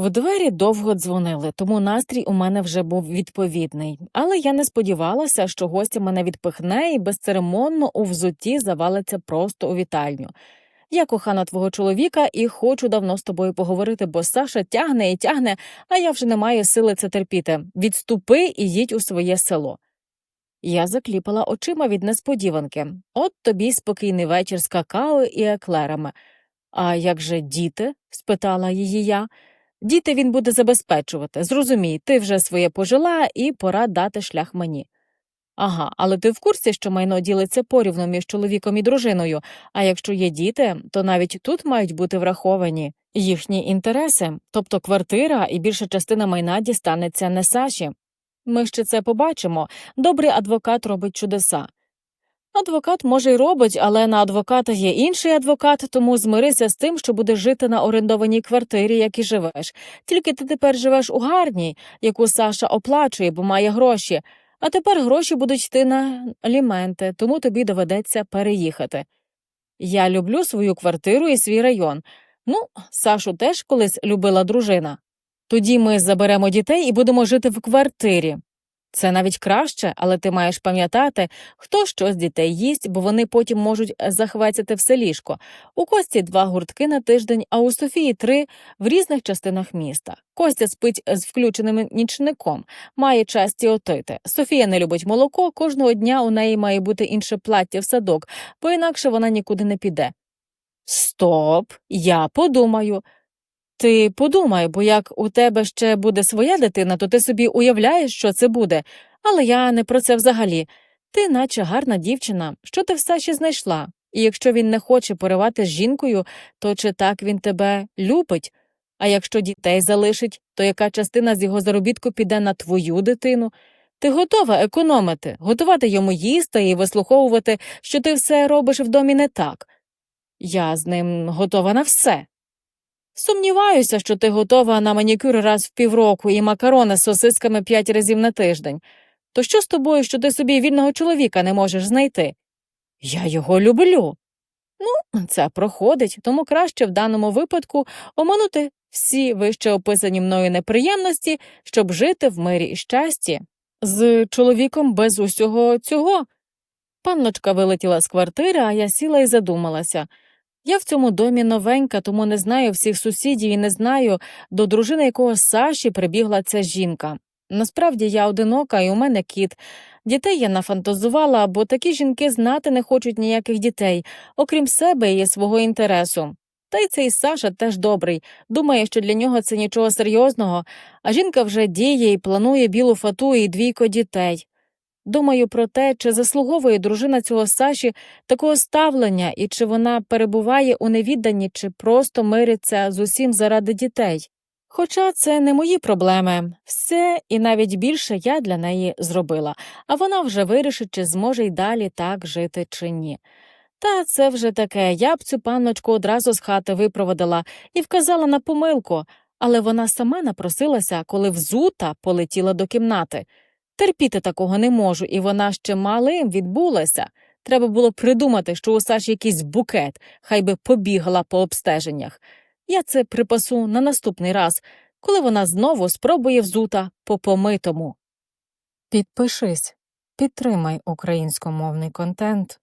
В двері довго дзвонили, тому настрій у мене вже був відповідний. Але я не сподівалася, що гостя мене відпихне і безцеремонно у взутті завалиться просто у вітальню. Я кохана твого чоловіка і хочу давно з тобою поговорити, бо Саша тягне і тягне, а я вже не маю сили це терпіти. Відступи і їдь у своє село. Я закліпала очима від несподіванки. От тобі спокійний вечір з какао і еклерами. А як же діти? спитала її я. Діти він буде забезпечувати. Зрозумій, ти вже своє пожила і пора дати шлях мені. Ага, але ти в курсі, що майно ділиться порівну між чоловіком і дружиною, а якщо є діти, то навіть тут мають бути враховані їхні інтереси, тобто квартира і більша частина майна дістанеться не Саші. Ми ще це побачимо. Добрий адвокат робить чудеса. Адвокат може й робить, але на адвоката є інший адвокат, тому змирися з тим, що будеш жити на орендованій квартирі, як і живеш. Тільки ти тепер живеш у гарній, яку Саша оплачує, бо має гроші. А тепер гроші будуть йти на аліменти, тому тобі доведеться переїхати. Я люблю свою квартиру і свій район. Ну, Сашу теж колись любила дружина. Тоді ми заберемо дітей і будемо жити в квартирі. Це навіть краще, але ти маєш пам'ятати, хто що з дітей їсть, бо вони потім можуть захвецяти все ліжко. У Кості два гуртки на тиждень, а у Софії три в різних частинах міста. Костя спить з включеним нічником, має часті отити. Софія не любить молоко, кожного дня у неї має бути інше плаття в садок, бо інакше вона нікуди не піде. Стоп, я подумаю. Ти подумай, бо як у тебе ще буде своя дитина, то ти собі уявляєш, що це буде. Але я не про це взагалі. Ти, наче гарна дівчина, що ти все ще знайшла? І якщо він не хоче поривати з жінкою, то чи так він тебе любить? А якщо дітей залишить, то яка частина з його заробітку піде на твою дитину? Ти готова економити, готувати йому їсти і вислуховувати, що ти все робиш в домі не так. Я з ним готова на все. Сумніваюся, що ти готова на манікюр раз в півроку і макарони з сосисками п'ять разів на тиждень. То що з тобою, що ти собі вільного чоловіка не можеш знайти? Я його люблю. Ну, це проходить, тому краще в даному випадку оминути всі вище описані мною неприємності, щоб жити в мирі і щасті. З чоловіком без усього цього. Панночка вилетіла з квартири, а я сіла і задумалася. Я в цьому домі новенька, тому не знаю всіх сусідів і не знаю, до дружини якого Саші прибігла ця жінка. Насправді я одинока, і у мене кіт. Дітей я нафантазувала, бо такі жінки знати не хочуть ніяких дітей, окрім себе і свого інтересу. Та й цей Саша теж добрий, думає, що для нього це нічого серйозного, а жінка вже діє і планує білу фату і двійко дітей. Думаю про те, чи заслуговує дружина цього Саші такого ставлення і чи вона перебуває у невідданні, чи просто мириться з усім заради дітей. Хоча це не мої проблеми, все і навіть більше я для неї зробила, а вона вже вирішить, чи зможе й далі так жити чи ні. Та це вже таке, я б цю панночку одразу з хати випроводила і вказала на помилку, але вона сама напросилася, коли взута полетіла до кімнати. Терпіти такого не можу, і вона ще малим відбулася. Треба було придумати, що у Саші якийсь букет, хай би побігла по обстеженнях. Я це припасу на наступний раз, коли вона знову спробує взута по помитому. Підпишись, підтримай українськомовний контент.